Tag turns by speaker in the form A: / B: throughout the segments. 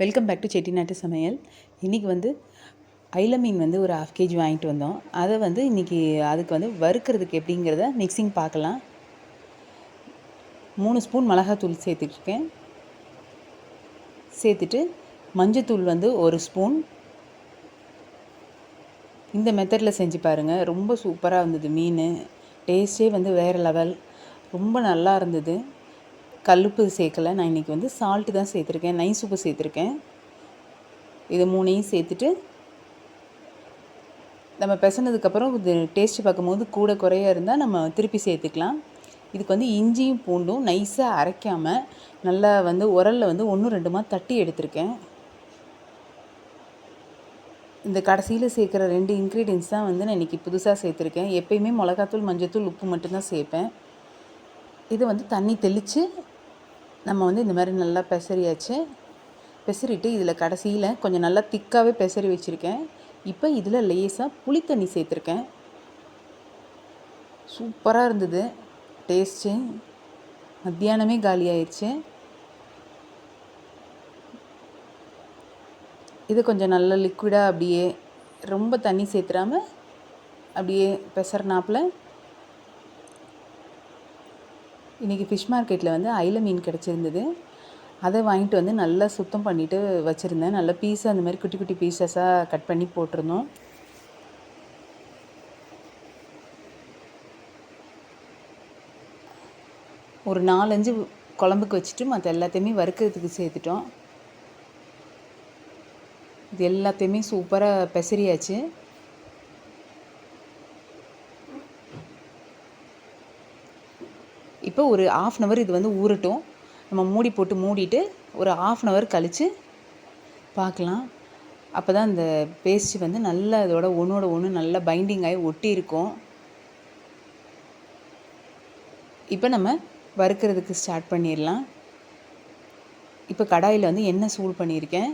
A: Welcome back to செட்டிநாட்டு சமையல் இன்றைக்கி வந்து ஐல மீன் வந்து ஒரு ஹாஃப் கேஜி வாங்கிட்டு வந்தோம். அதை வந்து இன்றைக்கி அதுக்கு வந்து வறுக்கிறதுக்கு எப்படிங்கிறத மிக்சிங் பார்க்கலாம். மூணு ஸ்பூன் மிளகாத்தூள் சேர்த்துட்ருக்கேன் சேர்த்துட்டு மஞ்சத்தூள் வந்து ஒரு ஸ்பூன். இந்த மெத்தடில் செஞ்சு பாருங்கள் ரொம்ப சூப்பராக இருந்தது மீன். டேஸ்ட்டே வந்து வேறு லெவல் ரொம்ப நல்லா இருந்தது. கல்லுப்பு சேர்க்கல. நான் இன்றைக்கி வந்து சால்ட்டு தான் சேர்த்துருக்கேன். நைஸ் உப்பு சேர்த்துருக்கேன். இது மூணையும் சேர்த்துட்டு நம்ம பிசைனதுக்கப்புறம் இது டேஸ்ட்டு பார்க்கும்போது கூட குறைய இருந்தால் நம்ம திருப்பி சேர்த்துக்கலாம். இதுக்கு வந்து இஞ்சியும் பூண்டும் நைஸாக அரைக்காமல் நல்லா வந்து உரலில் வந்து ஒன்று ரெண்டுமா தட்டி எடுத்திருக்கேன். இந்த கடைசியில் சேர்க்குற ரெண்டு இன்க்ரீடியன்ஸ் தான் வந்து நான் இன்றைக்கி புதுசாக சேர்த்துருக்கேன். எப்பயுமே மிளகாத்தூள் மஞ்சத்தூள் உப்பு மட்டும்தான் சேர்ப்பேன். இதை வந்து தண்ணி தெளித்து நம்ம வந்து இந்த மாதிரி நல்லா பெசரியாச்சு. பெசரிட்டு இதில் கடைசியில் கொஞ்சம் நல்லா திக்காகவே பெசரி வச்சுருக்கேன். இப்போ இதில் லேசாக புளி தண்ணி சேர்த்துருக்கேன். சூப்பராக இருந்தது. டேஸ்ட்டு. மத்தியானமே காலி ஆயிடுச்சு இது கொஞ்சம் நல்ல லிக்விடாக அப்படியே ரொம்ப தண்ணி சேர்த்துறாம அப்படியே பெசர்னாப்பில் இன்றைக்கி ஃபிஷ் மார்க்கெட்டில் வந்து அயில மீன் கிடச்சிருந்தது. அதை வாங்கிட்டு வந்து நல்லா சுத்தம் பண்ணிவிட்டு வச்சுருந்தேன். நல்லா பீஸாக அந்த மாதிரி குட்டி குட்டி பீசஸாக கட் பண்ணி போட்டிருந்தோம். ஒரு நாலஞ்சு குழம்புக்கு வச்சுட்டு மற்ற எல்லாத்தையுமே வறுக்கிறதுக்கு சேர்த்துட்டோம். இது எல்லாத்தையுமே சூப்பராக பெசரியாச்சு. இப்போ ஒரு ஆஃப் அன் ஹவர் இது வந்து ஊறட்டும். நம்ம மூடி போட்டு மூடிட்டு ஒரு ஆஃப் அன் ஹவர் கழித்து பார்க்கலாம். அப்போ தான் இந்த பேஸ்ட்டு வந்து நல்லா இதோட ஒன்றோட ஒன்று நல்லா பைண்டிங் ஆகி ஒட்டி இருக்கும். இப்போ நம்ம வறுக்கிறதுக்கு ஸ்டார்ட் பண்ணிடலாம். இப்போ கடாயில் வந்து எண்ணெய் சூடு பண்ணியிருக்கேன்.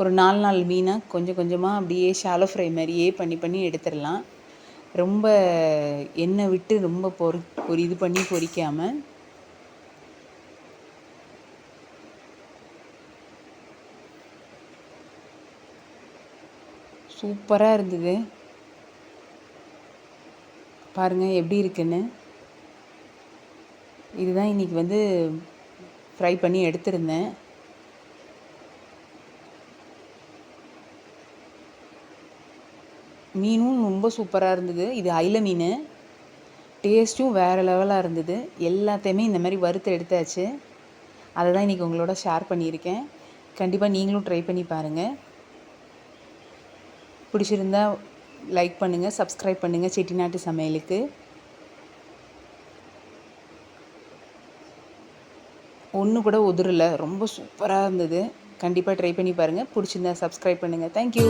A: ஒரு நாலு நாள் மீனாக கொஞ்சம் கொஞ்சமாக அப்படியே ஷாலோ ஃப்ரை மாதிரியே பண்ணி பண்ணி எடுத்துடலாம். ரொம்ப எண்ணெய் விட்டு ரொம்ப பொறு ஒரு இது பண்ணி பொரிக்காமல் சூப்பராக இருந்தது. பாருங்கள் எப்படி இருக்குன்னு. இதுதான் இன்றைக்கி வந்து ஃப்ரை பண்ணி எடுத்திருந்தேன். மீனும் ரொம்ப சூப்பராக இருந்தது. இது ஐல மீன். டேஸ்ட்டும் வேறு லெவலாக இருந்தது. எல்லாத்தையுமே இந்த மாதிரி வறுத்து எடுத்தாச்சு. அதை தான் இன்றைக்கி உங்களோட ஷேர் பண்ணியிருக்கேன். கண்டிப்பாக நீங்களும் ட்ரை பண்ணி பாருங்கள் பிடிச்சிருந்தா லைக் பண்ணுங்கள் சப்ஸ்கிரைப் பண்ணுங்கள் செட்டிநாட்டு சமையலுக்கு. ஒன்று கூட உதிரலை. ரொம்ப சூப்பராக இருந்தது. கண்டிப்பாக ட்ரை பண்ணி பாருங்கள் பிடிச்சிருந்தா சப்ஸ்கிரைப் பண்ணுங்கள் தேங்க்யூ